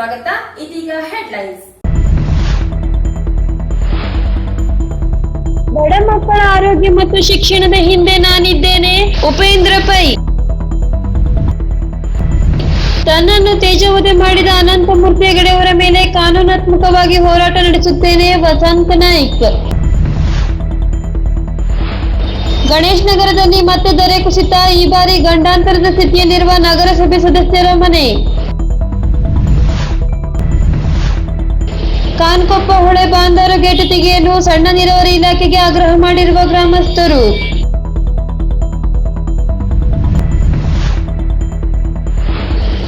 ಸ್ವಾಗತ. ಇದೀಗ ಹೆಡ್ಲೈನ್ಸ್ ಬಡ ಮಕ್ಕಳ ಆರೋಗ್ಯ ಮತ್ತು ಶಿಕ್ಷಣದ ಹಿಂದೆ ನಾನಿದ್ದೇನೆ. ಉಪೇಂದ್ರ ಪೈ. ತನ್ನನ್ನು ತೇಜವಧೆ ಮಾಡಿದ ಅನಂತ ಮೂರ್ತಿ ಹೆಗಡೆಯವರ ಮೇಲೆ ಕಾನೂನಾತ್ಮಕವಾಗಿ ಹೋರಾಟ ನಡೆಸುತ್ತೇನೆ ವಸಂತ ನಾಯ್ಕ್. ಗಣೇಶ್ ನಗರದಲ್ಲಿ ಮತ್ತೆ ದೊರೆ ಕುಸಿತ. ಈ ಬಾರಿ ಗಂಡಾಂತರದ ಸ್ಥಿತಿಯಲ್ಲಿರುವ ನಗರಸಭೆ ಸದಸ್ಯರ ಮನೆ. ಕಾನ್ಕೊಪ್ಪ ಹೊಳೆ ಬಾಂದರ ಗೇಟ್ ತೆಗೆಯಲು ಸಣ್ಣ ನೀರಾವರಿ ಇಲಾಖೆಗೆ ಆಗ್ರಹ ಮಾಡಿರುವ ಗ್ರಾಮಸ್ಥರು.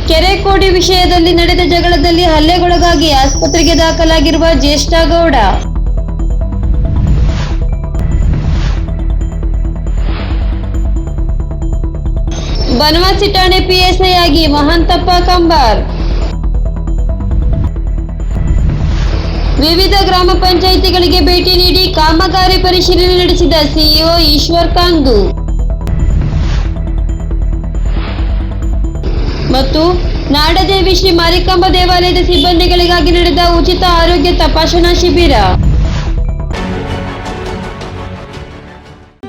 ಕೆರೆಕೋಡಿ ವಿಷಯದಲ್ಲಿ ನಡೆದ ಜಗಳದಲ್ಲಿ ಹಲ್ಲೆಗೊಳಗಾಗಿ ಆಸ್ಪತ್ರೆಗೆ ದಾಖಲಾಗಿರುವ ಜ್ಯೇಷ್ಠಗೌಡ ಬನವಾಸಿ ಠಾಣೆ ಪಿಎಸ್ಐ ಆಗಿ ಮಹಾಂತಪ್ಪ ಕಂಬಾರ್. ವಿವಿಧ ಗ್ರಾಮ ಪಂಚಾಯಿತಿಗಳಿಗೆ ಭೇಟಿ ನೀಡಿ ಕಾಮಗಾರಿ ಪರಿಶೀಲನೆ ನಡೆಸಿದ ಸಿಇಒ ಈಶ್ವರ್ ಕಾಂದು. ಮತ್ತು ನಾಡದೇವಿ ಶ್ರೀ ಮಾರಿಕಾಂಬ ದೇವಾಲಯದ ಸಿಬ್ಬಂದಿಗಳಿಗಾಗಿ ನಡೆದ ಉಚಿತ ಆರೋಗ್ಯ ತಪಾಸಣಾ ಶಿಬಿರ.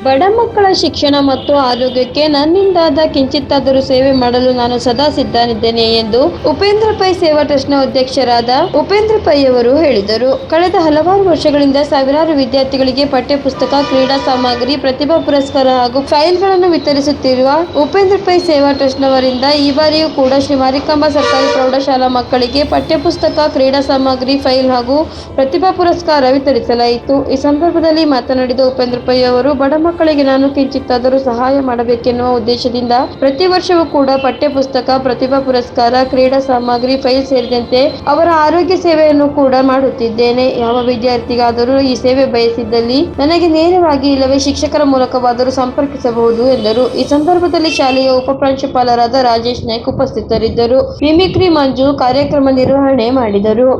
ಬಡ ಮಕ್ಕಳ ಶಿಕ್ಷಣ ಮತ್ತು ಆರೋಗ್ಯಕ್ಕೆ ನನ್ನಿಂದಾದ ಕಿಂಚಿತ್ತಾದರೂ ಸೇವೆ ಮಾಡಲು ನಾನು ಸದಾ ಸಿದ್ಧನಿದ್ದೇನೆ ಎಂದು ಉಪೇಂದ್ರ ಪೈ ಸೇವಾ ಟ್ರಸ್ಟ್ನ ಅಧ್ಯಕ್ಷರಾದ ಉಪೇಂದ್ರ ಪೈ ಅವರು ಹೇಳಿದರು. ಕಳೆದ ಹಲವಾರು ವರ್ಷಗಳಿಂದ ಸಾವಿರಾರು ವಿದ್ಯಾರ್ಥಿಗಳಿಗೆ ಪಠ್ಯಪುಸ್ತಕ, ಕ್ರೀಡಾ ಸಾಮಗ್ರಿ, ಪ್ರತಿಭಾ ಪುರಸ್ಕಾರ ಹಾಗೂ ಫೈಲ್ಗಳನ್ನು ವಿತರಿಸುತ್ತಿರುವ ಉಪೇಂದ್ರ ಪೈ ಸೇವಾ ಟ್ರಸ್ಟ್ನವರಿಂದ ಈ ಬಾರಿಯೂ ಕೂಡ ಶ್ರೀ ಮಾರಿಕಾಂಬಾ ಸರ್ಕಾರಿ ಪ್ರೌಢಶಾಲಾ ಮಕ್ಕಳಿಗೆ ಪಠ್ಯಪುಸ್ತಕ, ಕ್ರೀಡಾ ಸಾಮಗ್ರಿ, ಫೈಲ್ ಹಾಗೂ ಪ್ರತಿಭಾ ಪುರಸ್ಕಾರ ವಿತರಿಸಲಾಯಿತು. ಈ ಸಂದರ್ಭದಲ್ಲಿ ಮಾತನಾಡಿದ ಉಪೇಂದ್ರ ಪೈ ಅವರು, ಬಡ ಮಕ್ಕಳಿಗೆ ನಾನು ಕಿಂಚಿತ್ತಾದರೂ ಸಹಾಯ ಮಾಡಬೇಕೆನ್ನುವ ಉದ್ದೇಶದಿಂದ ಪ್ರತಿ ವರ್ಷವೂ ಕೂಡ ಪಠ್ಯ ಪುಸ್ತಕ ಪ್ರತಿಭಾ ಪುರಸ್ಕಾರ, ಕ್ರೀಡಾ ಸಾಮಗ್ರಿ, ಫೈಲ್ ಸೇರಿದಂತೆ ಅವರ ಆರೋಗ್ಯ ಸೇವೆಯನ್ನು ಕೂಡ ಮಾಡುತ್ತಿದ್ದೇನೆ. ಯಾವ ವಿದ್ಯಾರ್ಥಿಗಾದರೂ ಈ ಸೇವೆ ಬಯಸಿದ್ದಲ್ಲಿ ನನಗೆ ನೇರವಾಗಿ ಇಲ್ಲವೇ ಶಿಕ್ಷಕರ ಮೂಲಕವಾದರೂ ಸಂಪರ್ಕಿಸಬಹುದು ಎಂದರು. ಈ ಸಂದರ್ಭದಲ್ಲಿ ಶಾಲೆಯ ಉಪಪ್ರಾಂಶುಪಾಲರಾದ ರಾಜೇಶ್ ನಾಯ್ಕ್ ಉಪಸ್ಥಿತರಿದ್ದರು. ಮಿಮಿಕ್ರಿ ಮಂಜು ಕಾರ್ಯಕ್ರಮ ನಿರ್ವಹಣೆ ಮಾಡಿದರು.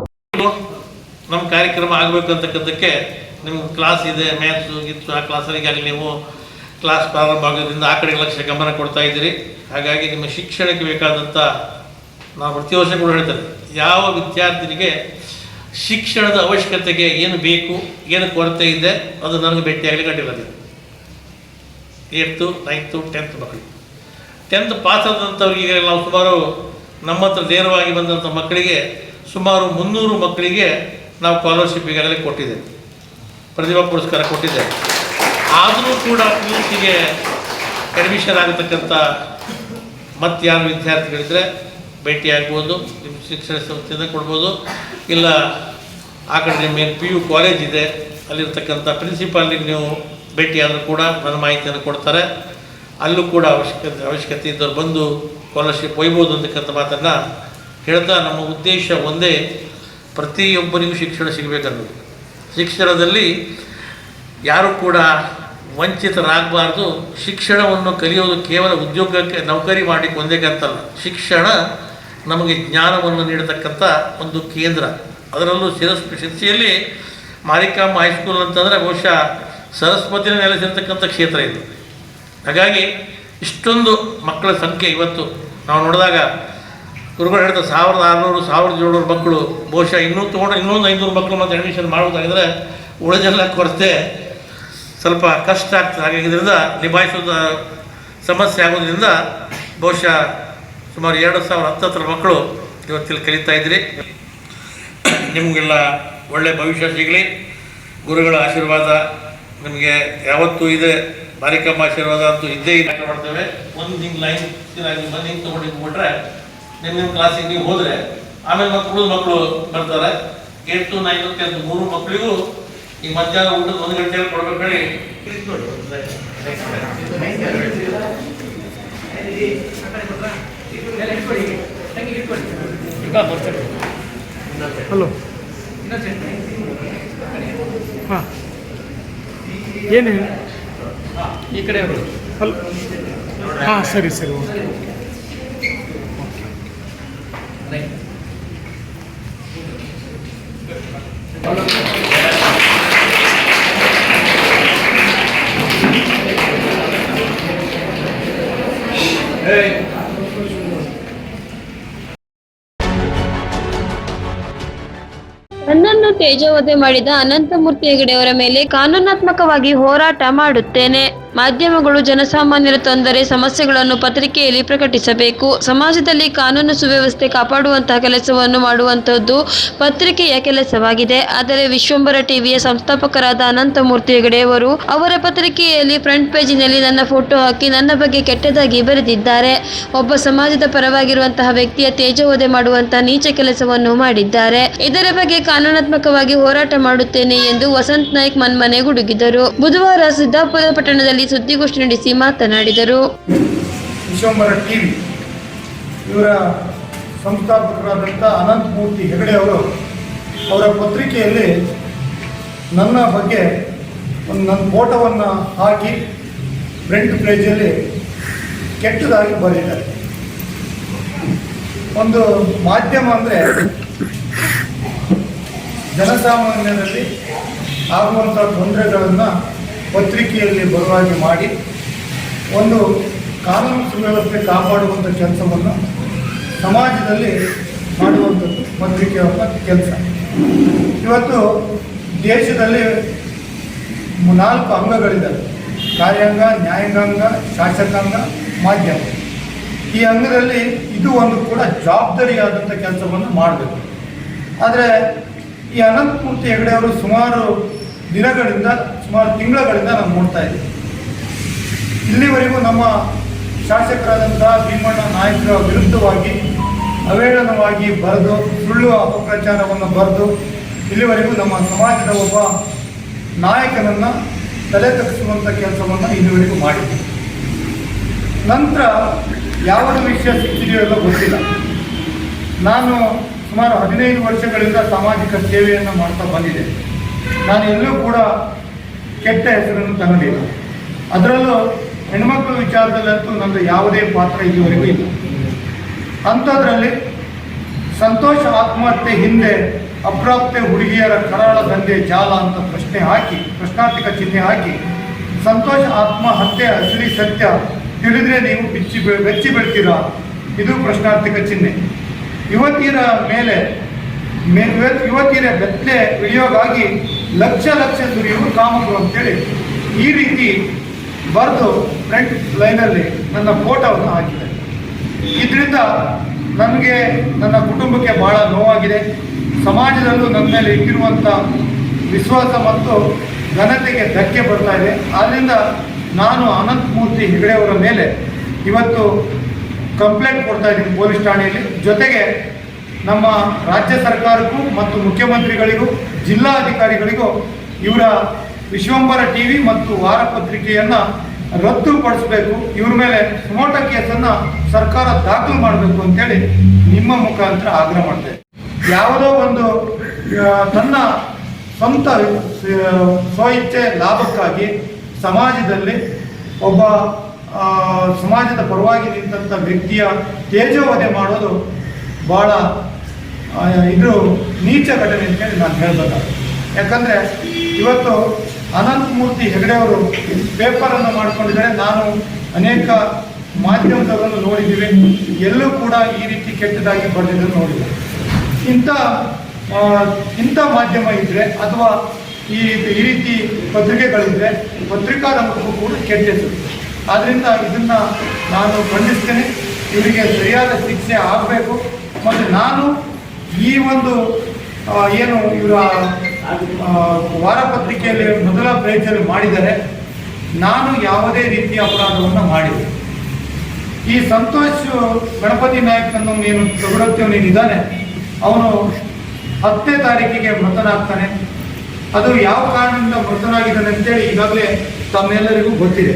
ನಮ್ಮ ಕಾರ್ಯಕ್ರಮ ಆಗಬೇಕು ನಿಮ್ಮ ಕ್ಲಾಸ್ ಇದೆ ಮ್ಯಾಥ್ಸು ಗಿತ್ತು, ಆ ಕ್ಲಾಸರಿಗಾಗಿ ನೀವು ಕ್ಲಾಸ್ ಪ್ರಾರಂಭ ಆಗೋದ್ರಿಂದ ಆ ಕಡೆ ಲಕ್ಷ ಗಮನ ಕೊಡ್ತಾ ಇದ್ದೀರಿ. ಹಾಗಾಗಿ ನಿಮ್ಮ ಶಿಕ್ಷಣಕ್ಕೆ ಬೇಕಾದಂಥ ನಾವು ಪ್ರತಿ ವರ್ಷ ಕೂಡ ಹೇಳ್ತೇನೆ ಯಾವ ವಿದ್ಯಾರ್ಥಿನಿಗೆ ಶಿಕ್ಷಣದ ಅವಶ್ಯಕತೆಗೆ ಏನು ಬೇಕು, ಏನು ಕೊರತೆ ಇದೆ, ಅದು ನನಗೆ ಭೇಟಿಯಾಗಲಿ ಕಟ್ಟಿಲ್ಲ ನೀವು ಏಟ್ತು ನೈನ್ತು ಟೆಂತ್ ಮಕ್ಕಳು ಟೆಂತ್ ಪಾಸ್ ಆದಂಥವ್ರಿಗೆ ನಾವು ಸುಮಾರು ನಮ್ಮ ಹತ್ರ ನೇರವಾಗಿ ಬಂದಂಥ ಮಕ್ಕಳಿಗೆ ಸುಮಾರು ಮುನ್ನೂರು ಮಕ್ಕಳಿಗೆ ನಾವು ಸ್ಕಾಲರ್ಶಿಪ್ ಈಗಾಗಲೇ ಕೊಟ್ಟಿದ್ದೇವೆ. ಪ್ರತಿಭಾ ಪುರಸ್ಕಾರ ಕೊಟ್ಟಿದೆ ಆದರೂ ಕೂಡ ಪಿ ಯು ಸಿಗೆ ಅಡ್ಮಿಷನ್ ಆಗತಕ್ಕಂಥ ಮತ್ತು ಯಾರು ವಿದ್ಯಾರ್ಥಿಗಳಿದ್ರೆ ಭೇಟಿಯಾಗ್ಬೋದು ನಿಮ್ಮ ಶಿಕ್ಷಣ ಸಂಸ್ಥೆಯಿಂದ ಕೊಡ್ಬೋದು. ಇಲ್ಲ, ಆ ಕಡೆ ನಿಮ್ಮ ಏನು ಪಿ ಯು ಕಾಲೇಜ್ ಇದೆ ಅಲ್ಲಿರ್ತಕ್ಕಂಥ ಪ್ರಿನ್ಸಿಪಾಲಿಗೆ ನೀವು ಭೇಟಿಯಾದರೂ ಕೂಡ ನನ್ನ ಮಾಹಿತಿಯನ್ನು ಕೊಡ್ತಾರೆ. ಅಲ್ಲೂ ಕೂಡ ಅವಶ್ಯಕತೆ ಅವಶ್ಯಕತೆ ಇದ್ದವ್ರು ಬಂದು ಸ್ಕಾಲರ್ಶಿಪ್ ಒಯ್ಬೋದು ಅಂತಕ್ಕಂಥ ಮಾತನ್ನು ಹೇಳ್ತಾ ನಮ್ಮ ಉದ್ದೇಶ ಒಂದೇ ಪ್ರತಿಯೊಬ್ಬರಿಗೂ ಶಿಕ್ಷಣ ಸಿಗಬೇಕನ್ನೋದು ಶಿಕ್ಷಣದಲ್ಲಿ ಯಾರು ಕೂಡ ವಂಚಿತರಾಗಬಾರ್ದು. ಶಿಕ್ಷಣವನ್ನು ಕಲಿಯೋದು ಕೇವಲ ಉದ್ಯೋಗಕ್ಕೆ ನೌಕರಿ ಮಾಡಲಿಕ್ಕೆ ಅಂತಲ್ಲ ಶಿಕ್ಷಣ ನಮಗೆ ಜ್ಞಾನವನ್ನು ನೀಡತಕ್ಕಂಥ ಒಂದು ಕೇಂದ್ರ. ಅದರಲ್ಲೂ ಶಿರಸ್, ಶಿರ್ಸಿಯಲ್ಲಿ ಮಾರಿಕಾಂಬ ಹೈಸ್ಕೂಲ್ ಅಂತಂದರೆ ಬಹುಶಃ ಸರಸ್ವತಿನ ನೆಲೆಸಿರ್ತಕ್ಕಂಥ ಕ್ಷೇತ್ರ ಇದು. ಹಾಗಾಗಿ ಇಷ್ಟೊಂದು ಮಕ್ಕಳ ಸಂಖ್ಯೆ ಇವತ್ತು ನಾವು ನೋಡಿದಾಗ ಗುರುಗಳು ಹೇಳ್ತಾರೆ ಸಾವಿರದ ಆರುನೂರು, ಸಾವಿರದ ಏಳ್ನೂರು ಮಕ್ಕಳು. ಬಹುಶಃ ಇನ್ನೂ ತೊಗೊಂಡ್ರೆ ಇನ್ನೊಂದು ಐನೂರು ಮಕ್ಕಳು ಮತ್ತು ಅಡ್ಮಿಷನ್ ಮಾಡೋದಾಗಿದ್ರೆ ಉಳಿದೆಲ್ಲ ಕೊರತೆ ಸ್ವಲ್ಪ ಕಷ್ಟ ಆಗ್ತದೆ. ಹಾಗಾಗಿ ಇದರಿಂದ ನಿಭಾಯಿಸೋದು ಸಮಸ್ಯೆ ಆಗೋದ್ರಿಂದ ಬಹುಶಃ ಸುಮಾರು ಎರಡು ಸಾವಿರ ಹತ್ತತ್ರ ಮಕ್ಕಳು ಇವತ್ತಿಲ್ಲಿ ಕಲಿತಾ ಇದ್ರಿ. ನಿಮಗೆಲ್ಲ ಒಳ್ಳೆಯ ಭವಿಷ್ಯ ಸಿಗಲಿ. ಗುರುಗಳ ಆಶೀರ್ವಾದ ನಿಮಗೆ ಯಾವತ್ತೂ ಇದೆ. ಮಾರಿಕಮ್ಮ ಆಶೀರ್ವಾದ ಅಂತೂ ಇದ್ದೇ ಇದೆ ಮಾಡ್ತೇವೆ. ಒಂದು ಹಿಂಗೆ ಲೈನ್ ಬಂದು ಹಿಂಗೆ ತೊಗೊಂಡು ನಿಮ್ಮ ನಿಮ್ಮ ಕ್ಲಾಸಿಗೆ ನೀವು ಹೋದರೆ ಆಮೇಲೆ ಮಕ್ಕಳು ಮಕ್ಕಳು ಬರ್ತಾರೆ. ಏಟ್ ಟು ನೈನ್ ಟೆಂತ್ ಮೂರು ಮಕ್ಕಳಿಗೂ ಈ ಮಧ್ಯಾಹ್ನ ಊಟದ ಒಂದು ಗಂಟೆಯಲ್ಲಿ ಕೊಡ್ಬೇಕು ಹೇಳಿ. ಹಲೋ ಹಾಂ. ಏನು ಈ ಕಡೆ ಅವರು. ಹಲೋ ಹಾಂ ಸರಿ ಸರಿ. ಓಕೆ ನನ್ನನ್ನು ತೇಜೋವಧೆ ಮಾಡಿದ ಅನಂತಮೂರ್ತಿ ಹೆಗಡೆಯವರ ಮೇಲೆ ಕಾನೂನಾತ್ಮಕವಾಗಿ ಹೋರಾಟ ಮಾಡುತ್ತೇನೆ. ಮಾಧ್ಯಮಗಳು ಜನಸಾಮಾನ್ಯರ ತೊಂದರೆ, ಸಮಸ್ಯೆಗಳನ್ನು ಪತ್ರಿಕೆಯಲ್ಲಿ ಪ್ರಕಟಿಸಬೇಕು. ಸಮಾಜದಲ್ಲಿ ಕಾನೂನು ಸುವ್ಯವಸ್ಥೆ ಕಾಪಾಡುವಂತಹ ಕೆಲಸವನ್ನು ಮಾಡುವಂಥದ್ದು ಪತ್ರಿಕೆಯ ಕೆಲಸವಾಗಿದೆ. ಆದರೆ ವಿಶ್ವಂಬರ ಟಿವಿಯ ಸಂಸ್ಥಾಪಕರಾದ ಅನಂತಮೂರ್ತಿ ಹೆಗಡೆಯವರು ಅವರ ಪತ್ರಿಕೆಯಲ್ಲಿ ಫ್ರಂಟ್ ಪೇಜಿನಲ್ಲಿ ನನ್ನ ಫೋಟೋ ಹಾಕಿ ನನ್ನ ಬಗ್ಗೆ ಕೆಟ್ಟದಾಗಿ ಬರೆದಿದ್ದಾರೆ. ಒಬ್ಬ ಸಮಾಜದ ಪರವಾಗಿರುವಂತಹ ವ್ಯಕ್ತಿಯ ತೇಜೋವಧೆ ಮಾಡುವಂತಹ ನೀಚ ಕೆಲಸವನ್ನು ಮಾಡಿದ್ದಾರೆ. ಇದರ ಬಗ್ಗೆ ಕಾನೂನಾತ್ಮಕವಾಗಿ ಹೋರಾಟ ಮಾಡುತ್ತೇನೆ ಎಂದು ವಸಂತ್ ನಾಯ್ಕ್ ಮನ್ಮನೆ ಗುಡುಗಿದರು. ಬುಧವಾರ ಸಿದ್ದಾಪುರ ಪಟ್ಟಣದಲ್ಲಿ ಸುದ್ದಿಗೋಷ್ಠಿ ನಡೆಸಿ ಮಾತನಾಡಿದರು. ವಿಶ್ವಂಬರ ಟಿ ವಿ ಇವರ ಸಂಸ್ಥಾಪಕರಾದಂಥ ಅನಂತಮೂರ್ತಿ ಹೆಗಡೆ ಅವರು ಅವರ ಪತ್ರಿಕೆಯಲ್ಲಿ ನನ್ನ ಬಗ್ಗೆ ಒಂದು ನನ್ನ ಫೋಟೋವನ್ನು ಹಾಕಿ ಫ್ರಂಟ್ ಪೇಜಲ್ಲಿ ಕೆಟ್ಟದಾಗಿ ಬರೆದಿದ್ದಾರೆ. ಒಂದು ಮಾಧ್ಯಮ ಅಂದರೆ ಜನಸಾಮಾನ್ಯರಲ್ಲಿ ಆಗುವಂಥ ತೊಂದರೆಗಳನ್ನು ಪತ್ರಿಕೆಯಲ್ಲಿ ಬರುವಾಗಿ ಮಾಡಿ ಒಂದು ಕಾನೂನು ಸುವ್ಯವಸ್ಥೆ ಕಾಪಾಡುವಂಥ ಕೆಲಸವನ್ನು ಸಮಾಜದಲ್ಲಿ ಮಾಡುವಂಥದ್ದು ಪತ್ರಿಕೆಯ ಕೆಲಸ. ಇವತ್ತು ದೇಶದಲ್ಲಿ ನಾಲ್ಕು ಅಂಗಗಳಿದ್ದಾವೆ. ಕಾರ್ಯಾಂಗ ನ್ಯಾಯಾಂಗಾಂಗ ಶಾಸಕಾಂಗ, ಮಾಧ್ಯಮ. ಈ ಅಂಗದಲ್ಲಿ ಇದು ಒಂದು ಕೂಡ ಜವಾಬ್ದಾರಿಯಾದಂಥ ಕೆಲಸವನ್ನು ಮಾಡಬೇಕು. ಆದರೆ ಈ ಅನಂತಮೂರ್ತಿ ಹೆಗಡೆ ಅವರು ಸುಮಾರು ದಿನಗಳಿಂದ ಸುಮಾರು ತಿಂಗಳುಗಳಿಂದ ನಾವು ನೋಡ್ತಾ ಇದ್ದೀವಿ ಇಲ್ಲಿವರೆಗೂ ನಮ್ಮ ಶಾಸಕರಾದಂತಹ ಭೀಮಣ್ಣ ನಾಯಕರ ವಿರುದ್ಧವಾಗಿ ಅವೇಳನವಾಗಿ ಬರೆದು, ಸುಳ್ಳು ಅಪಪ್ರಚಾರವನ್ನು ಬರೆದು, ಇಲ್ಲಿವರೆಗೂ ನಮ್ಮ ಸಮಾಜದ ಒಬ್ಬ ನಾಯಕನನ್ನು ತಲೆ ಕೆಲಸವನ್ನು ಇಲ್ಲಿವರೆಗೂ ಮಾಡಿದೆ ನಂತರ ಯಾವ ವಿಷಯ ಸಿಕ್ಕಿದೆಯೋ ಎಲ್ಲ ಗೊತ್ತಿಲ್ಲ. ನಾನು ಸುಮಾರು ಹದಿನೈದು ವರ್ಷಗಳಿಂದ ಸಾಮಾಜಿಕ ಸೇವೆಯನ್ನು ಮಾಡ್ತಾ ಬಂದಿದೆ ನಾನು ಎಲ್ಲೂ ಕೂಡ ಕೆಟ್ಟ ಹೆಸರನ್ನು ತಗೊಂಡಿಲ್ಲ. ಅದರಲ್ಲೂ ಹೆಣ್ಮಕ್ಳ ವಿಚಾರದಲ್ಲಂತೂ ನಮ್ದು ಯಾವುದೇ ಪಾತ್ರ ಇಲ್ಲಿವರೆಗೂ ಇಲ್ಲ. ಅಂಥದ್ರಲ್ಲಿ ಸಂತೋಷ, ಆತ್ಮಹತ್ಯೆ ಹಿಂದೆ ಅಪ್ರಾಪ್ತೆ ಹುಡುಗಿಯರ ಕರಾಳ ದಂಧೆ, ಜಾಲ ಅಂತ ಪ್ರಶ್ನೆ ಹಾಕಿ, ಪ್ರಶ್ನಾರ್ಥಿಕ ಚಿಹ್ನೆ ಹಾಕಿ, ಸಂತೋಷ, ಆತ್ಮಹತ್ಯೆ, ಅಸಲಿ ಸತ್ಯ ತಿಳಿದ್ರೆ ನೀವು ಬಿಚ್ಚಿ ಬೆಚ್ಚಿ ಬಿಡ್ತೀರಾ ಇದು ಪ್ರಶ್ನಾರ್ಥಿಕ ಚಿಹ್ನೆ. ಯುವತಿಯರ ಮೇಲೆ ಯುವತಿಯರ ಬೆತ್ತಲೆ ಇಳಿಯೋಗಾಗಿ ಲಕ್ಷ ಲಕ್ಷ ದುರಿಯುವ ಕಾಮಕರು ಅಂತೇಳಿ ಈ ರೀತಿ ಬರೆದು ಫ್ರಂಟ್ ಲೈನಲ್ಲಿ ನನ್ನ ಫೋಟೋವನ್ನು ಹಾಕಿದೆ. ಇದರಿಂದ ನನಗೆ ನನ್ನ ಕುಟುಂಬಕ್ಕೆ ಬಹಳ ನೋವಾಗಿದೆ. ಸಮಾಜದಲ್ಲೂ ನನ್ನ ಮೇಲೆ ಇಟ್ಟಿರುವಂಥ ವಿಶ್ವಾಸ ಮತ್ತು ಘನತೆಗೆ ಧಕ್ಕೆ ಬರ್ತಾ ಇದೆ. ಆದ್ದರಿಂದ ನಾನು ಅನಂತಮೂರ್ತಿ ಹೆಗಡೆಯವರ ಮೇಲೆ ಇವತ್ತು ಕಂಪ್ಲೇಂಟ್ ಕೊಡ್ತಾ ಇದ್ದೀನಿ ಪೊಲೀಸ್ ಠಾಣೆಯಲ್ಲಿ. ಜೊತೆಗೆ ನಮ್ಮ ರಾಜ್ಯ ಸರ್ಕಾರಕ್ಕೂ ಮತ್ತು ಮುಖ್ಯಮಂತ್ರಿಗಳಿಗೂ, ಜಿಲ್ಲಾಧಿಕಾರಿಗಳಿಗೂ ಇವರ ವಿಶ್ವಂಬರ ಟಿ ವಿ ಮತ್ತು ವಾರಪತ್ರಿಕೆಯನ್ನು ರದ್ದುಪಡಿಸಬೇಕು. ಇವ್ರ ಮೇಲೆ ಸುಮೋಟ ಕೇಸನ್ನು ಸರ್ಕಾರ ದಾಖಲು ಮಾಡಬೇಕು ಅಂತೇಳಿ ನಿಮ್ಮ ಮುಖಾಂತರ ಆಗ್ರಹ ಮಾಡ್ತೇವೆ ಯಾವುದೋ ಒಂದು ತನ್ನ ಸ್ವಂತ ಸ್ವಇಚ್ಛೆ, ಲಾಭಕ್ಕಾಗಿ ಸಮಾಜದಲ್ಲಿ ಒಬ್ಬ ಸಮಾಜದ ಪರವಾಗಿ ನಿಂತಹ ವ್ಯಕ್ತಿಯ ತೇಜೋವಧೆ ಮಾಡೋದು ಭಾಳ ಇದು ನೀಚ ಘಟನೆ ಅಂತೇಳಿ ನಾನು ಹೇಳ್ಬೇಕಾಗುತ್ತೆ. ಯಾಕಂದರೆ ಇವತ್ತು ಅನಂತಮೂರ್ತಿ ಹೆಗಡೆ ಅವರು ಪೇಪರನ್ನು ಮಾಡ್ಕೊಂಡಿದ್ದಾರೆ. ನಾನು ಅನೇಕ ಮಾಧ್ಯಮದವರನ್ನು ನೋಡಿದ್ದೀವಿ. ಎಲ್ಲೂ ಕೂಡ ಈ ರೀತಿ ಕೆಟ್ಟದಾಗಿ ಬರೆದಿದ್ದನ್ನು ನೋಡಿದೆ ಇಂಥ ಇಂಥ ಮಾಧ್ಯಮ ಇದ್ದರೆ ಅಥವಾ ಈ ಈ ರೀತಿ ಪತ್ರಿಕೆಗಳಿದ್ದರೆ ಪತ್ರಿಕಾ ರಂಗಕ್ಕೂ ಕೂಡ ಕೆಟ್ಟದ್ದು ಆದ್ದರಿಂದ ಇದನ್ನು ನಾನು ಖಂಡಿಸ್ತೇನೆ. ಇವರಿಗೆ ಸರಿಯಾದ ಶಿಕ್ಷೆ ಆಗಬೇಕು. ಮತ್ತು ನಾನು ಈ ಒಂದು ಏನು ಇವರ ವಾರಪತ್ರಿಕೆಯಲ್ಲಿ ಮೊದಲ ಪ್ರಯತ್ನ ಮಾಡಿದರೆ ನಾನು ಯಾವುದೇ ರೀತಿಯ ಅಪರಾಧವನ್ನು ಮಾಡಿದೆ. ಈ ಸಂತೋಷ್ ಗಣಪತಿ ನಾಯಕ್ ಏನು ತೊಗಡತ್ತವನೇನಿದ್ದಾನೆ ಅವನು ಹತ್ತನೇ ತಾರೀಕಿಗೆ ಮೃತನಾಗ್ತಾನೆ. ಅದು ಯಾವ ಕಾರಣದಿಂದ ಮೃತನಾಗಿದ್ದಾನೆ ಅಂತೇಳಿ ಈಗಾಗಲೇ ತಮ್ಮೆಲ್ಲರಿಗೂ ಗೊತ್ತಿದೆ.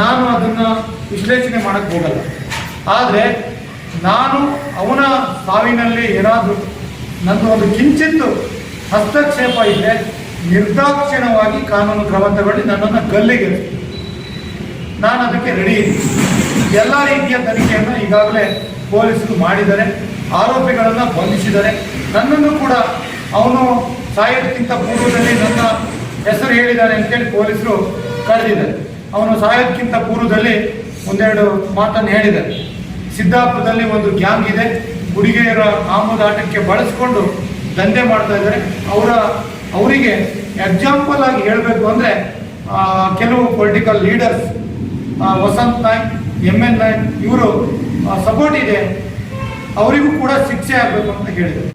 ನಾನು ಅದನ್ನು ವಿಶ್ಲೇಷಣೆ ಮಾಡಕ್ಕೆ ಹೋಗಲ್ಲ. ಆದರೆ ನಾನು ಅವನ ಸಾವಿನಲ್ಲಿ ಏನಾದರೂ ನನ್ನ ಒಂದು ಕಿಂಚಿತ್ತು ಹಸ್ತಕ್ಷೇಪ ಇದ್ದರೆ ನಿರ್ದಾಕ್ಷಿಣ್ಯವಾಗಿ ಕಾನೂನು ಕ್ರಮ ತಗೊಂಡು ನನ್ನನ್ನು ಗಲ್ಲಿಗೆ ನಾನು ಅದಕ್ಕೆ ರೆಡಿ ಎಲ್ಲ ರೀತಿಯ ತನಿಖೆಯನ್ನು ಈಗಾಗಲೇ ಪೊಲೀಸರು ಮಾಡಿದ್ದಾರೆ, ಆರೋಪಿಗಳನ್ನು ಬಂಧಿಸಿದ್ದಾರೆ. ನನ್ನನ್ನು ಕೂಡ ಅವನು ಸಾಯೋದಕ್ಕಿಂತ ಪೂರ್ವದಲ್ಲಿ ನನ್ನ ಹೆಸರು ಹೇಳಿದ್ದಾರೆ ಅಂತೇಳಿ ಪೊಲೀಸರು ಕರೆದಿದ್ದಾರೆ. ಅವನು ಸಾಯೋದಕ್ಕಿಂತ ಪೂರ್ವದಲ್ಲಿ ಒಂದೆರಡು ಮಾತನ್ನು ಹೇಳಿದ್ದಾರೆ. ಸಿದ್ದಾಪುರದಲ್ಲಿ ಒಂದು ಗ್ಯಾಂಗ್ ಇದೆ. ಹುಡುಗಿಯರ ಆಮದಾಟಕ್ಕೆ ಬಳಸಿಕೊಂಡು ದಂಧೆ ಮಾಡ್ತಾ ಇದ್ದಾರೆ. ಅವರ, ಅವರಿಗೆ ಎಕ್ಸಾಂಪಲ್ ಆಗಿ ಹೇಳಬೇಕು ಅಂದರೆ ಕೆಲವು political leaders Vasant Naik M N ಇವರು ಸಪೋರ್ಟ್ ಇದೆ. ಅವರಿಗೂ ಕೂಡ ಶಿಕ್ಷೆ ಆಗಬೇಕು ಅಂತ ಹೇಳಿದರು.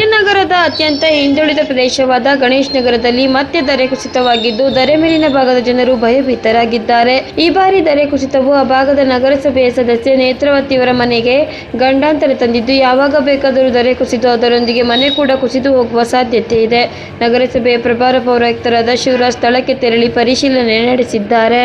ನಗರದ ಅತ್ಯಂತ ಹಿಂದುಳಿದ ಪ್ರದೇಶವಾದ ಗಣೇಶ್ ನಗರದಲ್ಲಿ ಮತ್ತೆ ದರೆ ಕುಸಿತವಾಗಿದ್ದು, ದರೆ ಮೇಲಿನ ಭಾಗದ ಜನರು ಭಯಭೀತರಾಗಿದ್ದಾರೆ. ಈ ಬಾರಿ ದರೆ ಕುಸಿತವು ಆ ಭಾಗದ ನಗರಸಭೆಯ ಸದಸ್ಯ ನೇತ್ರಾವತಿಯವರ ಮನೆಗೆ ಗಂಡಾಂತರ ತಂದಿದ್ದು, ಯಾವಾಗ ಬೇಕಾದರೂ ದರೆ ಕುಸಿದು ಅದರೊಂದಿಗೆ ಮನೆ ಕೂಡ ಕುಸಿದು ಹೋಗುವ ಸಾಧ್ಯತೆ ಇದೆ. ನಗರಸಭೆಯ ಪ್ರಭಾರ ಪೌರಾಯುಕ್ತರಾದ ಶಿವರಾಜ್ ಸ್ಥಳಕ್ಕೆ ತೆರಳಿ ಪರಿಶೀಲನೆ ನಡೆಸಿದ್ದಾರೆ.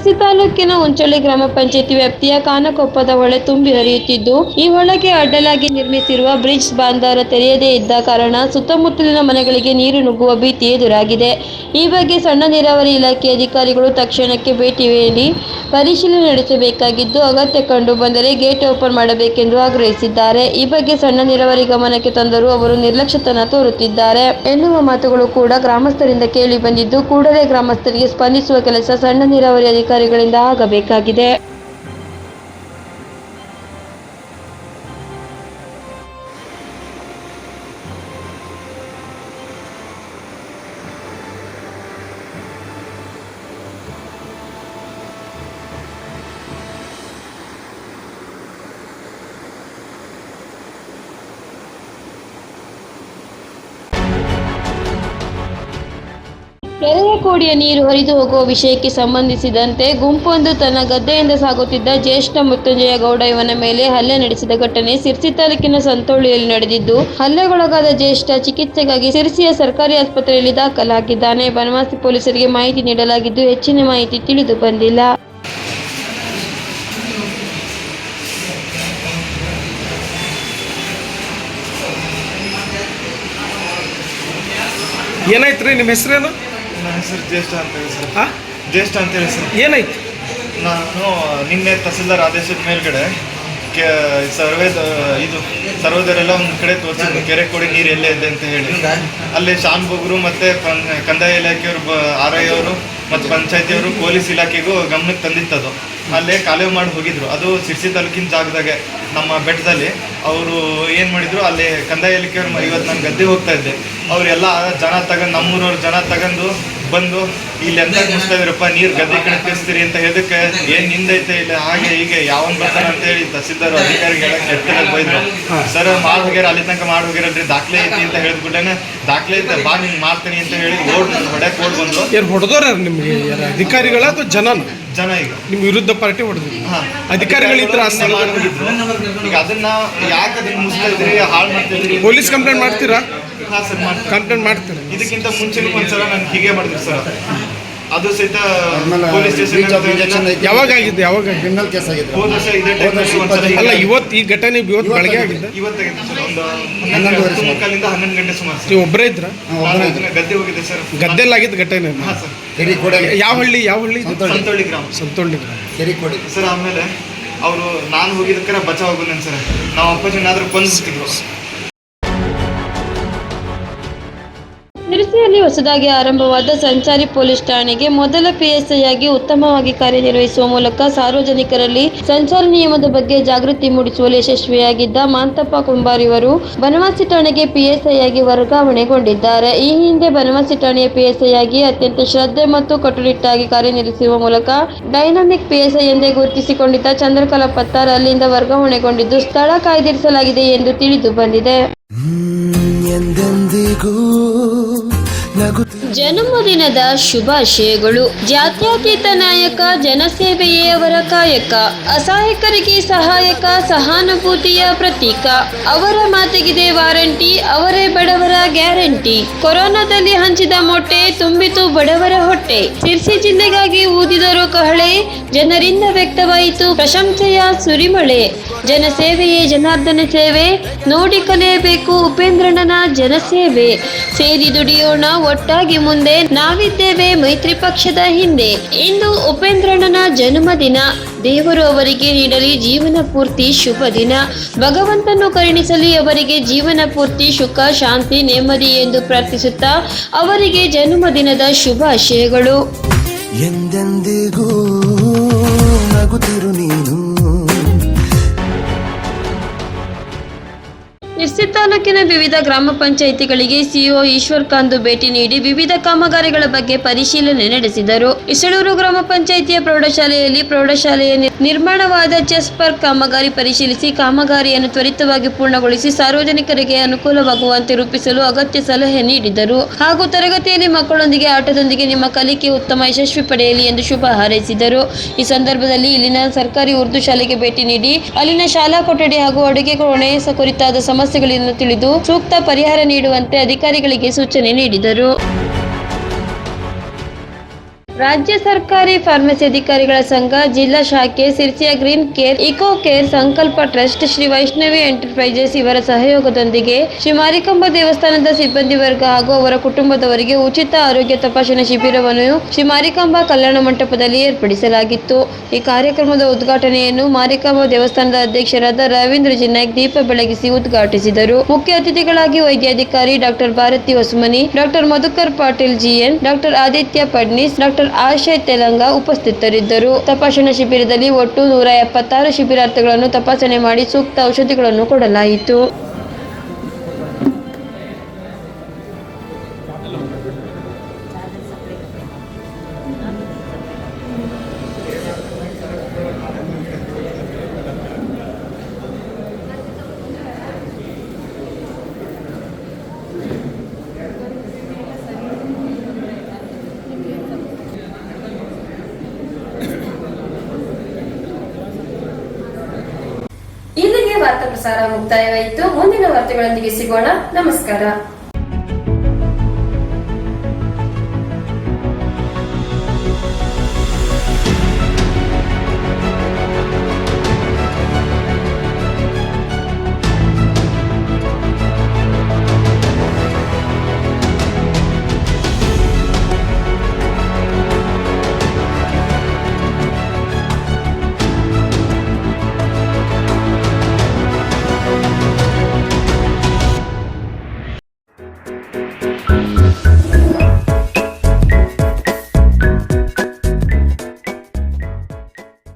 ಶಿರ್ಸಿ ತಾಲೂಕಿನ ಉಂಚಳ್ಳಿ ಗ್ರಾಮ ಪಂಚಾಯಿತಿ ವ್ಯಾಪ್ತಿಯ ಕಾನಕೊಪ್ಪದ ಹೊಳೆ ತುಂಬಿ ಹರಿಯುತ್ತಿದ್ದು, ಈ ಹೊಳೆಗೆ ಅಡ್ಡಲಾಗಿ ನಿರ್ಮಿಸಿರುವ ಬ್ರಿಡ್ಜ್ ಬಾಂದಾರ ತೆರೆಯದೇ ಇದ್ದ ಕಾರಣ ಸುತ್ತಮುತ್ತಲಿನ ಮನೆಗಳಿಗೆ ನೀರು ನುಗ್ಗುವ ಭೀತಿ ಎದುರಾಗಿದೆ. ಈ ಬಗ್ಗೆ ಸಣ್ಣ ನೀರಾವರಿ ಇಲಾಖೆ ಅಧಿಕಾರಿಗಳು ತಕ್ಷಣಕ್ಕೆ ಭೇಟಿ ನೀಡಿ ಪರಿಶೀಲನೆ ನಡೆಸಬೇಕಾಗಿದ್ದು, ಅಗತ್ಯ ಕಂಡು ಬಂದರೆ ಗೇಟ್ ಓಪನ್ ಮಾಡಬೇಕೆಂದು ಆಗ್ರಹಿಸಿದ್ದಾರೆ. ಈ ಬಗ್ಗೆ ಸಣ್ಣ ನೀರಾವರಿ ಗಮನಕ್ಕೆ ತಂದರೂ ಅವರು ನಿರ್ಲಕ್ಷ್ಯತನ ತೋರುತ್ತಿದ್ದಾರೆ. ಎನ್ನುವ ಮಾತುಗಳು ಕೂಡ ಗ್ರಾಮಸ್ಥರಿಂದ ಕೇಳಿ ಬಂದಿದ್ದು, ಕೂಡಲೇ ಗ್ರಾಮಸ್ಥರಿಗೆ ಸ್ಪಂದಿಸುವ ಕೆಲಸ ಸಣ್ಣ ನೀರಾವರಿ ಅಧಿಕಾರಿಗಳಿಂದ ಆಗಬೇಕಾಗಿದೆ. ನೀರು ಹರಿದು ಹೋಗುವ ವಿಷಯಕ್ಕೆ ಸಂಬಂಧಿಸಿದಂತೆ ಗುಂಪೊಂದು ತನ್ನ ಗದ್ದೆಯಿಂದ ಸಾಗುತ್ತಿದ್ದ ಜ್ಯೇಷ್ಠ ಮೃತ್ಯುಂಜಯ ಗೌಡ ಇವನ ಮೇಲೆ ಹಲ್ಲೆ ನಡೆಸಿದ ಘಟನೆ ಸಿರ್ಸಿ ತಾಲೂಕಿನ ಸಂತೋಳಿಯಲ್ಲಿ ನಡೆದಿದ್ದು, ಹಲ್ಲೆಗೊಳಗಾದ ಜ್ಯೇಷ್ಠ ಚಿಕಿತ್ಸೆಗಾಗಿ ಸಿರ್ಸಿಯ ಸರ್ಕಾರಿ ಆಸ್ಪತ್ರೆಯಲ್ಲಿ ದಾಖಲಾಗಿದ್ದಾನೆ. ಬನವಾಸಿ ಪೊಲೀಸರಿಗೆ ಮಾಹಿತಿ ನೀಡಲಾಗಿದ್ದು, ಹೆಚ್ಚಿನ ಮಾಹಿತಿ ತಿಳಿದು ಬಂದಿಲ್ಲ. ಏನಾಯ್ತು ರೀ ನಿಮ್ಮ ಹೆಸರೇನು? ಹೆಸರು ಜ್ಯೇಷ್ಠ ಅಂತ ಹೇಳಿ ಸರ್. ಹಾಂ ಜ್ಯೇಷ್ಠ ಅಂತ ಹೇಳಿ ಸರ್. ಏನಾಯ್ತು? ನಾನು ನಿನ್ನೆ ತಹಸೀಲ್ದಾರ್ ಆದೇಶದ ಮೇಲ್ಗಡೆ ಕೆ ಸರ್ವೇದ ಇದು ಸರ್ವೇದರೆಲ್ಲ ಒಂದು ಕಡೆ ತೋರಿಸಿದ್ರು. ಕೆರೆ ಕೊಡಿ ನೀರು ಎಲ್ಲೇ ಇದೆ ಅಂತ ಹೇಳಿ. ಅಲ್ಲಿ ಶಾನ್ ಬೊಗ್ರು ಮತ್ತು ಕಂದಾಯ ಇಲಾಖೆಯವರು ಬ ಆರ್ ಐ ಅವರು ಮತ್ತು ಪಂಚಾಯತಿಯವರು ಪೊಲೀಸ್ ಇಲಾಖೆಗೂ ಗಮನಕ್ಕೆ ತಂದಿತ್ತದು. ಅಲ್ಲೇ ಕಾಲೇವು ಮಾಡಿ ಹೋಗಿದ್ರು. ಅದು ಸಿರ್ಸಿ ತಾಲೂಕಿನ ಜಾಗದಾಗೆ ನಮ್ಮ ಬೆಟ್ಟದಲ್ಲಿ. ಅವರು ಏನು ಮಾಡಿದ್ರು? ಅಲ್ಲಿ ಕಂದಾಯ ಇಲಾಖೆಯವರು ಇವತ್ತು ನಾನು ಗದ್ದೆ ಹೋಗ್ತಾ ಇದ್ದೆ. ಅವರೆಲ್ಲ ಜನ ತಗೊಂಡು ನಮ್ಮೂರವ್ರು ಜನ ತಗೊಂಡು ಬಂದು ಇಲ್ಲಿ ಎಂತ ಮುಗಿಸ್ತಾ ಇದ್ರಪ್ಪ ನೀರು ಗದ್ದೆ ಕಡೆ ತಿರ್ಸ್ತೀರಿ ಅಂತ ಹೇಳಿದಕ್ಕೆ ಏನ್ ನಿಂದೈತೆ ಇಲ್ಲ? ಹಾಗೆ ಹೀಗೆ ಯಾವನ್ ಬರ್ತಾನ ಅಂತ ಹೇಳಿ ತಹಸೀಲ್ದಾರ್ ಅಧಿಕಾರಿಗೆ ಹೇಳಕ್ ಬೈದ್ರು. ಸರ್ ಮಾಲ್ ಹೋಗ್ಯಾರ ಅಲ್ಲಿ ತನಕ ಮಾಡಿ ಹೋಗಿರಲ್ರಿ ದಾಖಲೆ ಐತಿ ಅಂತ ಹೇಳಿದ ಕೂಡಲೇ ದಾಖಲೆ ಐತೆ ಬಾ ನಿಂಗೆ ಮಾಡ್ತೀನಿ ಅಂತ ಹೇಳಿ ಓಡ್ ಹೊಡೆ ಓಡ್ ಬಂದ್ರು. ಏನು ಹೊಡೆದೋರ ನಿಮಗೆ? ಅಧಿಕಾರಿಗಳ ಅಥವಾ ಜನನ? ಜನ ಈಗ. ನಿಮ್ಮ ವಿರುದ್ಧ ಪಾರ್ಟಿ ಹೊಡೆದ್ರು. ಅಧಿಕಾರಿಗಳಿದ್ರ ಈಗ ಅದನ್ನ ಯಾಕೆ ಅದನ್ನ ಮುಗಿಸ್ತಾ ಇದ್ರಿ ಹಾಳು ಮಾಡ್ತಿದ್ರಿ ಪೊಲೀಸ್ ಕಂಪ್ಲೇಂಟ್ ಮಾಡ್ತೀರಾ? ಹಾ ಸರ್ ಮಾಡ್ತಾರೆ ಕಂಪ್ಲೇಂಟ್ ಮಾಡ್ತೀರಾ? ಇದಕ್ಕಿಂತ ಮುಂಚೆ ಒಂದ್ಸಲ ನಾನು ಹೀಗೆ ಮಾಡಿದ್ರು ಸರ್. ಅದು ಸಹಿತ ಪೊಲೀಸ್ ಸ್ಟೇಷನ್. ಯಾವಾಗ ಆಗಿದ್ದು ಯಾವಾಗ ಆಗಿದ್ದು? ಕ್ರಿಮಿನಲ್ ಕೇಸ್ ಹೋದ ವರ್ಷ ಇದೇ ಇಪ್ಪತ್ತೈದು ಅಲ್ಲ ಇವತ್ತು ಈ ಘಟನೆ ಇವತ್ತು ಬೆಳಗ್ಗೆ ಆಗಿದೆ. ಇವತ್ತಾಗಿತ್ತು ಸರ್ ಒಂದು ಹತ್ತು ಮುಕ್ಕಾಲಿಂದ ಹನ್ನೊಂದು ಗಂಟೆ ಸುಮಾರು ನೀವು ಒಬ್ಬರೇ ಇದ್ರ. ಗದ್ದೆ ಹೋಗಿದೆ ಸರ್. ಘಟನೆ ಸರ್. ಕೆರಿ ಕೊಡೆ ಯಾವ ಹಳ್ಳಿ ಯಾವ ಹಳ್ಳಿ ಸಂತೋಳ್ಳಿ ಸಂತೋಳಿ. ಸಂತೋಳಿ ಗ್ರಾಮ. ಸಂತೋಳ್ಳಿ ಕೆರಿ ಕೊಡಿ ಸರ್ ಆಮೇಲೆ ಅವರು ನಾನು ಹೋಗಿದ್ದಕ್ಕಾರ ಬಚಾವ್ ಆಗೋಲ್ಲ ಸರ್. ನಾವು ಅಪ್ಪಾಜಿನಾದ್ರೂ ಬಂದ್ಬಿಟ್ಟಿದ್ರು. ಸಿರಸಿಯಲ್ಲಿ ಹೊಸದಾಗಿ ಆರಂಭವಾದ ಸಂಚಾರಿ ಪೊಲೀಸ್ ಠಾಣೆಗೆ ಮೊದಲ ಪಿಎಸ್ಐ ಆಗಿ ಉತ್ತಮವಾಗಿ ಕಾರ್ಯನಿರ್ವಹಿಸುವ ಮೂಲಕ ಸಾರ್ವಜನಿಕರಲ್ಲಿ ಸಂಚಾರ ನಿಯಮದ ಬಗ್ಗೆ ಜಾಗೃತಿ ಮೂಡಿಸುವಲ್ಲಿ ಯಶಸ್ವಿಯಾಗಿದ್ದ ಮಾಂತಪ್ಪ ಕುಂಬಾರ್ ಇವರು ಬನವಾಸಿ ಠಾಣೆಗೆ ಪಿಎಸ್ಐ ಆಗಿ ವರ್ಗಾವಣೆಗೊಂಡಿದ್ದಾರೆ. ಈ ಹಿಂದೆ ಬನವಾಸಿ ಠಾಣೆಯ ಪಿಎಸ್ಐ ಆಗಿ ಅತ್ಯಂತ ಶ್ರದ್ಧೆ ಮತ್ತು ಕಟ್ಟುನಿಟ್ಟಾಗಿ ಕಾರ್ಯನಿರ್ವಹಿಸುವ ಮೂಲಕ ಡೈನಾಮಿಕ್ ಪಿಎಸ್ಐ ಎಂದೇ ಗುರುತಿಸಿಕೊಂಡಿದ್ದ ಚಂದ್ರಕಲಾ ಪತ್ತಾರ್ ಅಲ್ಲಿಂದ ವರ್ಗಾವಣೆಗೊಂಡಿದ್ದು, ಸ್ಥಳ ಕಾಯ್ದಿರಿಸಲಾಗಿದೆ ಎಂದು ತಿಳಿದು ಬಂದಿದೆ. ಎಂದೆಂದಿಗೂ ನಗು ಜನ್ಮದಿನದ ಶುಭಾಶಯಗಳು. ಜಾತ್ಯತೀತ ನಾಯಕ, ಜನಸೇವೆಯೇ ಅವರ ಕಾಯಕ, ಅಸಹಾಯಕರಿಗೆ ಸಹಾಯಕ, ಸಹಾನುಭೂತಿಯ ಪ್ರತೀಕ. ಅವರ ಮಾತಿಗಿದೆ ವಾರಂಟಿ, ಅವರೇ ಬಡವರ ಗ್ಯಾರಂಟಿ. ಕೊರೋನಾದಲ್ಲಿ ಹಂಚಿದ ಮೊಟ್ಟೆ ತುಂಬಿತು ಬಡವರ ಹೊಟ್ಟೆ. ಸಿರ್ಸಿ ಜಿಲ್ಲೆಗಾಗಿ ಊದಿದರು ಕಹಳೆ, ಜನರಿಂದ ವ್ಯಕ್ತವಾಯಿತು ಪ್ರಶಂಸೆಯ ಸುರಿಮಳೆ. ಜನಸೇವೆಯೇ ಜನಾರ್ದನ ಸೇವೆ, ನೋಡಿ ಕಲಿಯಬೇಕು ಉಪೇಂದ್ರಣ್ಣನ ಜನಸೇವೆ. ಸೇರಿ ದುಡಿಯೋಣ ಒಟ್ಟಾಗಿ ಮುಂದೆ ನಾವಿದ್ದೇವೆ ಮೈತ್ರಿ ಪಕ್ಷದ ಹಿಂದೆ. ಇಂದು ಉಪೇಂದ್ರಣ್ಣನ ಜನ್ಮದಿನ. ದೇವರು ಅವರಿಗೆ ನೀಡಲಿ ಜೀವನ ಪೂರ್ತಿ ಶುಭ ದಿನ. ಭಗವಂತನು ಕರುಣಿಸಲಿ ಅವರಿಗೆ ಜೀವನ ಪೂರ್ತಿ ಸುಖ, ಶಾಂತಿ, ನೆಮ್ಮದಿ ಎಂದು ಪ್ರಾರ್ಥಿಸುತ್ತಾ ಅವರಿಗೆ ಜನ್ಮದಿನದ ಶುಭಾಶಯಗಳು. ಎಂದೆಂದಿಗೂ ತಾಲೂಕಿನ ವಿವಿಧ ಗ್ರಾಮ ಪಂಚಾಯಿತಿಗಳಿಗೆ ಸಿಇಒ ಈಶ್ವರ್ ಕಾಂದು ಭೇಟಿ ನೀಡಿ ವಿವಿಧ ಕಾಮಗಾರಿಗಳ ಬಗ್ಗೆ ಪರಿಶೀಲನೆ ನಡೆಸಿದರು. ಇಸಳೂರು ಗ್ರಾಮ ಪಂಚಾಯಿತಿಯ ಪ್ರೌಢಶಾಲೆಯಲ್ಲಿ ಪ್ರೌಢಶಾಲೆಯ ನಿರ್ಮಾಣವಾದ ಚೆಸ್ ಪಾರ್ಕ್ ಕಾಮಗಾರಿ ಪರಿಶೀಲಿಸಿ ಕಾಮಗಾರಿಯನ್ನು ತ್ವರಿತವಾಗಿ ಪೂರ್ಣಗೊಳಿಸಿ ಸಾರ್ವಜನಿಕರಿಗೆ ಅನುಕೂಲವಾಗುವಂತೆ ರೂಪಿಸಲು ಅಗತ್ಯ ಸಲಹೆ ನೀಡಿದರು. ಹಾಗೂ ತರಗತಿಯಲ್ಲಿ ಮಕ್ಕಳೊಂದಿಗೆ ಆಟದೊಂದಿಗೆ ನಿಮ್ಮ ಕಲಿಕೆ ಉತ್ತಮ ಯಶಸ್ವಿ ಪಡೆಯಲಿ ಎಂದು ಶುಭ ಹಾರೈಸಿದರು. ಈ ಸಂದರ್ಭದಲ್ಲಿ ಇಲ್ಲಿನ ಸರ್ಕಾರಿ ಉರ್ದು ಶಾಲೆಗೆ ಭೇಟಿ ನೀಡಿ, ಅಲ್ಲಿನ ಶಾಲಾ ಕೊಠಡಿ ಹಾಗೂ ಅಡುಗೆ ಕೋಣೆ ಕುರಿತಾದ ಸಮಸ್ಯೆಗಳನ್ನು ತಿಳಿದು ಸೂಕ್ತ ಪರಿಹಾರ ನೀಡುವಂತೆ ಅಧಿಕಾರಿಗಳಿಗೆ ಸೂಚನೆ ನೀಡಿದರು. ರಾಜ್ಯ ಸರ್ಕಾರಿ ಫಾರ್ಮಸಿ ಅಧಿಕಾರಿಗಳ ಸಂಘ, ಜಿಲ್ಲಾ ಶಾಖೆ, ಸಿರ್ಸಿಯ green care, eco care, Sankalpa trust, Shri Vaishnavi enterprises ಇವರ ಸಹಯೋಗದೊಂದಿಗೆ ಶ್ರೀ ಮಾರಿಕಂಬ ದೇವಸ್ಥಾನದ ಸಿಬ್ಬಂದಿ ವರ್ಗ ಹಾಗೂ ಅವರ ಕುಟುಂಬದವರಿಗೆ ಉಚಿತ ಆರೋಗ್ಯ ತಪಾಸಣೆ ಶಿಬಿರವನ್ನು ಶ್ರೀ ಮಾರಿಕಾಂಬ ಕಲ್ಯಾಣ ಮಂಟಪದಲ್ಲಿ ಏರ್ಪಡಿಸಲಾಗಿತ್ತು. ಈ ಕಾರ್ಯಕ್ರಮದ ಉದ್ಘಾಟನೆಯನ್ನು ಮಾರಿಕಾಂಬಾ ದೇವಸ್ಥಾನದ ಅಧ್ಯಕ್ಷರಾದ ರವೀಂದ್ರ ಜಿನಾಯ್ಕ್ ದೀಪ ಬೆಳಗಿಸಿ ಉದ್ಘಾಟಿಸಿದರು. ಮುಖ್ಯ ಅತಿಥಿಗಳಾಗಿ ವೈದ್ಯಾಧಿಕಾರಿ doctor Bharati Hosamani, doctor Madhukar Patil G N, doctor Aditya Phadnis doctor Ashay Telanga ಉಪಸ್ಥಿತರಿದ್ದರು. ತಪಾಸಣಾ ಶಿಬಿರದಲ್ಲಿ ಒಟ್ಟು ನೂರ ಎಪ್ಪತ್ತಾರು ಶಿಬಿರಾರ್ಥಿಗಳನ್ನು ತಪಾಸಣೆ ಮಾಡಿ ಸೂಕ್ತ ಔಷಧಿಗಳನ್ನು ಕೊಡಲಾಯಿತು. ವಾರ್ತೆಗಳೊಂದಿಗೆ ಸಿಗೋಣ. ನಮಸ್ಕಾರ.